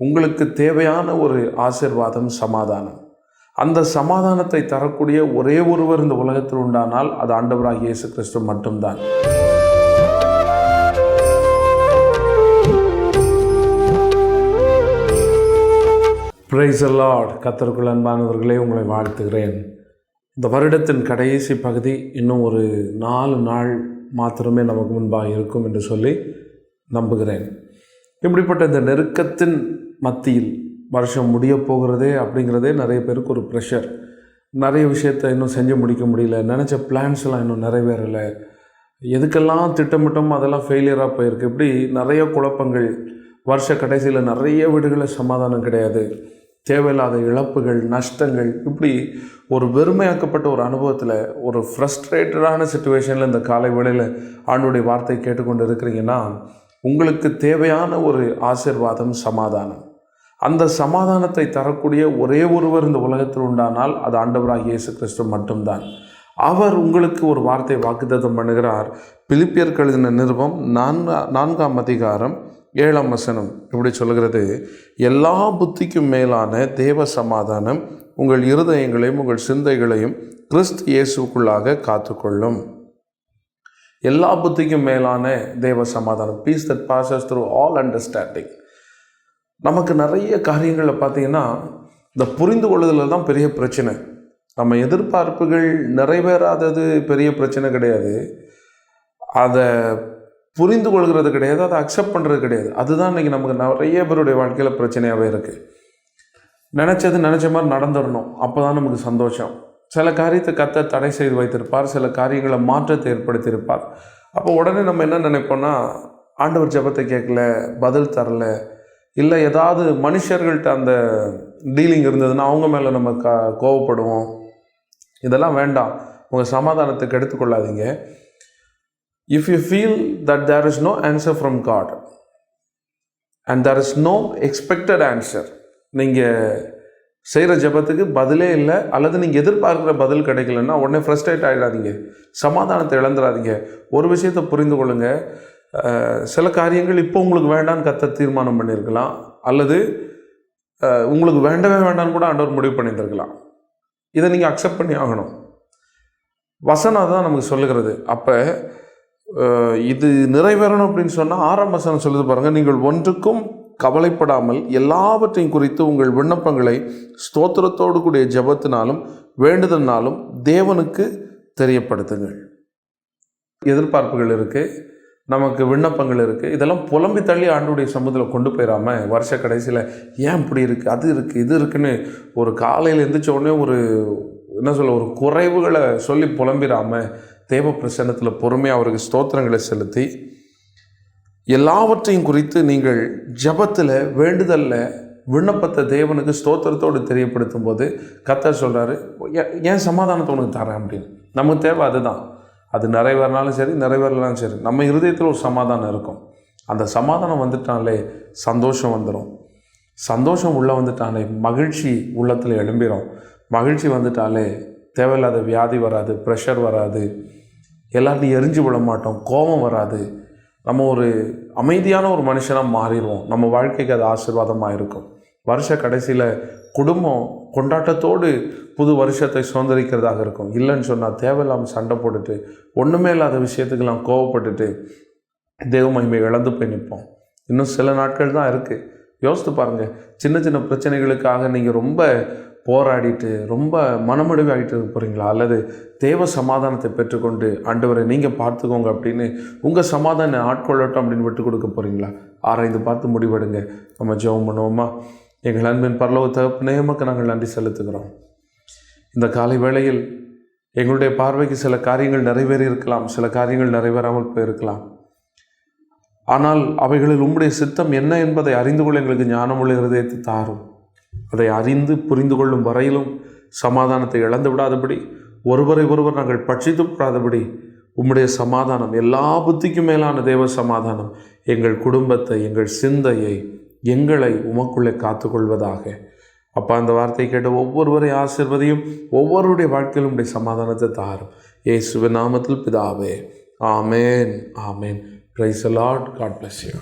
உங்களுக்கு தேவையான ஒரு ஆசிர்வாதம் சமாதானம். அந்த சமாதானத்தை தரக்கூடிய ஒரே ஒருவர் இந்த உலகத்தில் உண்டானால் அது ஆண்டவராக இயேசு கிறிஸ்து மட்டும்தான் பிரைஸ் அலார்ட் கத்தருக்குள் அன்பானவர்களே உங்களை வாழ்த்துகிறேன். இந்த வருடத்தின் கடைசி பகுதி இன்னும் ஒரு நாலு நாள் மாத்திரமே நமக்கு முன்பாக இருக்கும் என்று சொல்லி நம்புகிறேன். இப்படிப்பட்ட இந்த நெருக்கத்தின் மத்தியில் வருஷம் முடிய போகிறதே அப்படிங்கிறதே நிறைய பேருக்கு ஒரு ப்ரெஷர் நிறைய விஷயத்த இன்னும் செஞ்சு முடிக்க முடியல. நினச்ச பிளான்ஸ்லாம் இன்னும் நிறைவேறலை. எதுக்கெல்லாம் திட்டமிட்டோம் அதெல்லாம் ஃபெயிலியராக போயிருக்கு. இப்படி நிறைய குழப்பங்கள். வருஷ கடைசியில் நிறைய வீடுகளில் சமாதானம் கிடையாது. தேவையில்லாத இழப்புகள் நஷ்டங்கள் இப்படி ஒரு வெறுமையாக்கப்பட்ட ஒரு அனுபவத்தில் ஒரு ஃப்ரஸ்ட்ரேட்டடான சுச்சுவேஷனில் இந்த காலை வேளையில் ஆண்டுடைய வார்த்தை கேட்டுக்கொண்டு இருக்கிறீங்கன்னா உங்களுக்கு தேவையான ஒரு ஆசிர்வாதம் சமாதானம். அந்த சமாதானத்தை தரக்கூடிய ஒரே ஒருவர் இந்த உலகத்தில் உண்டானால் அது ஆண்டவராக இயேசு கிறிஸ்து மட்டும்தான். அவர் உங்களுக்கு ஒரு வார்த்தை வாக்குத்தத்தம் பண்ணுகிறார். பிலிப்பியர் கழுதின நிறுவம் நான்கா நான்காம் அதிகாரம் ஏழாம் வசனம் இப்படி சொல்கிறது எல்லா புத்திக்கும் மேலான தேவ சமாதானம் உங்கள் இருதயங்களையும் உங்கள் சிந்தைகளையும் கிறிஸ்து இயேசுக்குள்ளாக காத்துக்கொள்ளும். எல்லா புத்திக்கும் மேலான தேவ சமாதானம். Peace that passes through all understanding நமக்கு நிறைய காரியங்களில் பார்த்தீங்கன்னா இந்த புரிந்து கொள்ளுதலில் தான் பெரிய பிரச்சனை. நம்ம எதிர்பார்ப்புகள் நிறைவேறாதது பெரிய பிரச்சனை கிடையாது. அதை புரிந்து கொள்கிறது கிடையாது அதை அக்செப்ட் பண்ணுறது கிடையாது. அதுதான் இன்றைக்கி நமக்கு நிறைய பேருடைய வாழ்க்கையில் பிரச்சனையாகவே இருக்குது நினச்சது நினச்ச மாதிரி நடந்துடணும். அப்போ தான் நமக்கு சந்தோஷம். சில காரியத்தை கத்த தடை செய்து வைத்திருப்பார் சில காரியங்களை மாற்றத்தை ஏற்படுத்தியிருப்பார். அப்போ உடனே நம்ம என்ன நினைப்போம்னா ஆண்டவர் ஜெபத்தை கேட்கல பதில் தரல இல்லை ஏதாவது மனுஷர்கள்ட்ட அந்த டீலிங் இருந்ததுன்னா அவங்க மேலே நம்ம க கோவப்படுவோம். இதெல்லாம் வேண்டாம். உங்கள் சமாதானத்துக்கு எடுத்துக்கொள்ளாதீங்க. If you feel that there is no answer from God and there is no expected answer நீங்கள் செய்கிற ஜெபத்துக்கு பதிலே இல்லை அல்லது நீங்கள் எதிர்பார்க்குற பதில் கிடைக்கலன்னா உடனே ஃப்ரஸ்ட்ரேட் ஆகிடாதீங்க சமாதானத்தை இழந்துடாதீங்க ஒரு விஷயத்தை புரிந்து கொள்ளுங்கள் சில காரியங்கள் இப்போ உங்களுக்கு வேண்டான்னு கத்த தீர்மானம் பண்ணியிருக்கலாம். அல்லது உங்களுக்கு வேண்டவே வேண்டாம்னு கூட ஆண்டவர் முடிவு பண்ணியிருந்திருக்கலாம். இதை நீங்கள் அக்செப்ட் பண்ணி ஆகணும். வசனம் தான் நமக்கு சொல்லுகிறது. அப்போ இது நிறைவேறணும் அப்படின்னு சொன்னால் ஆறாம் வசனம் சொல்லுது பாருங்கள் நீங்கள் ஒன்றுக்கும் கவலைப்படாமல் எல்லாவற்றையும் குறித்து உங்கள் விண்ணப்பங்களை ஸ்தோத்திரத்தோடு கூடிய ஜெபத்தினாலும் வேண்டுதல்னாலும் தேவனுக்கு தெரியப்படுத்துங்கள். எதிர்பார்ப்புகள் இருக்குது நமக்கு விண்ணப்பங்கள் இருக்குது இதெல்லாம் புலம்பி தள்ளி ஆண்டுடைய சமூகத்தில் கொண்டு போயிடாமல் வருஷ கடைசியில் ஏன் இப்படி இருக்குது அது இருக்குது இது இருக்குன்னு ஒரு காலையில் எந்திரிச்ச உடனே ஒரு என்ன சொல்ல ஒரு குறைவுகளை சொல்லி புலம்பிடாமல் தேவ பிரசன்னத்தில் பொறுமையாக அவருக்கு ஸ்தோத்திரங்களை செலுத்தி எல்லாவற்றையும் குறித்து நீங்கள் ஜபத்தில் வேண்டுதலில் விண்ணப்பத்தை தேவனுக்கு ஸ்தோத்திரத்தோடு தெரியப்படுத்தும் போது கத்தர் சொல்கிறாரு ஏன் சமாதானத்தை உனக்கு தரேன்? அப்படின்னு. நமக்கு தேவை அதுதான். அது நிறைவேறினாலும் சரி நிறைவேறலாம் சரி. நம்ம இருதயத்தில் ஒரு சமாதானம் இருக்கும். அந்த சமாதானம் வந்துட்டாலே சந்தோஷம் வந்துடும் சந்தோஷம் உள்ளே வந்துட்டாலே மகிழ்ச்சி உள்ளத்தில் எழும்பிடும் மகிழ்ச்சி வந்துட்டாலே தேவையில்லாத வியாதி வராது ப்ரெஷர் வராது. எல்லாத்தையும் எரிஞ்சு விட மாட்டோம். கோபம் வராது. நம்ம ஒரு அமைதியான ஒரு மனுஷனாக மாறிடுவோம். நம்ம வாழ்க்கைக்கு அது ஆசீர்வாதமாக இருக்கும். வருஷ கடைசியில் குடும்பம் கொண்டாட்டத்தோடு புது வருஷத்தை சுதந்திரிக்கிறதாக இருக்கும். இல்லைன்னு சொன்னால் தேவையில்லாமல் சண்டை போட்டுட்டு ஒன்றுமே இல்லாத விஷயத்துக்கெல்லாம் கோவப்பட்டுட்டு தெய்வ மகிமை இழந்து போய் நிற்போம். இன்னும் சில நாட்கள் தான் இருக்குது யோசித்து பாருங்கள் சின்ன சின்ன பிரச்சனைகளுக்காக நீங்கள் ரொம்ப போராடிட்டு ரொம்ப மனமடிவு ஆகிட்டு போகிறீங்களா அல்லது தேவ சமாதானத்தை பெற்றுக்கொண்டு ஆண்டவரை நீங்கள் பார்த்துக்கோங்க அப்படின்னு உங்கள் சமாதானம் ஆட்கொள்ளட்டும் அப்படின்னு விட்டு கொடுக்க போகிறீங்களா ஆராய்ந்து பார்த்து முடிவெடுங்க. நம்ம ஜெபம் பண்ணுவோமா? எங்கள் அன்பின் பரலோக தகப்பு உமக்கு நாங்கள் நன்றி செலுத்துகிறோம். இந்த காலை வேளையில் எங்களுடைய பார்வைக்கு சில காரியங்கள் நிறைவேறி இருக்கலாம் சில காரியங்கள் நிறைவேறாமல் போயிருக்கலாம். ஆனால் அவைகளில் உம்முடைய சித்தம் என்ன என்பதை அறிந்து கொள்ள எங்களுக்கு ஞானமுள்ள இருதயத்தை தாரும். அதை அறிந்து புரிந்து கொள்ளும் வரையிலும் சமாதானத்தை இழந்து விடாதபடி ஒருவரை ஒருவர் நாங்கள் பட்சித்து விடாதபடி உம்முடைய சமாதானம் எல்லா புத்திக்கும் மேலான தேவ சமாதானம் எங்கள் குடும்பத்தை எங்கள் சிந்தையை எங்களை உமக்குள்ளே காத்துக்கொள்வதாக. அப்பா அந்த வார்த்தை கேட்ட ஒவ்வொருவரை ஆசிர்வதையும் ஒவ்வொருடைய வாழ்க்கையிலும் உடைய சமாதானத்தை தாரும். இயேசுவின் நாமத்தில் பிதாவே. ஆமேன் ஆமேன். Praise the Lord God bless you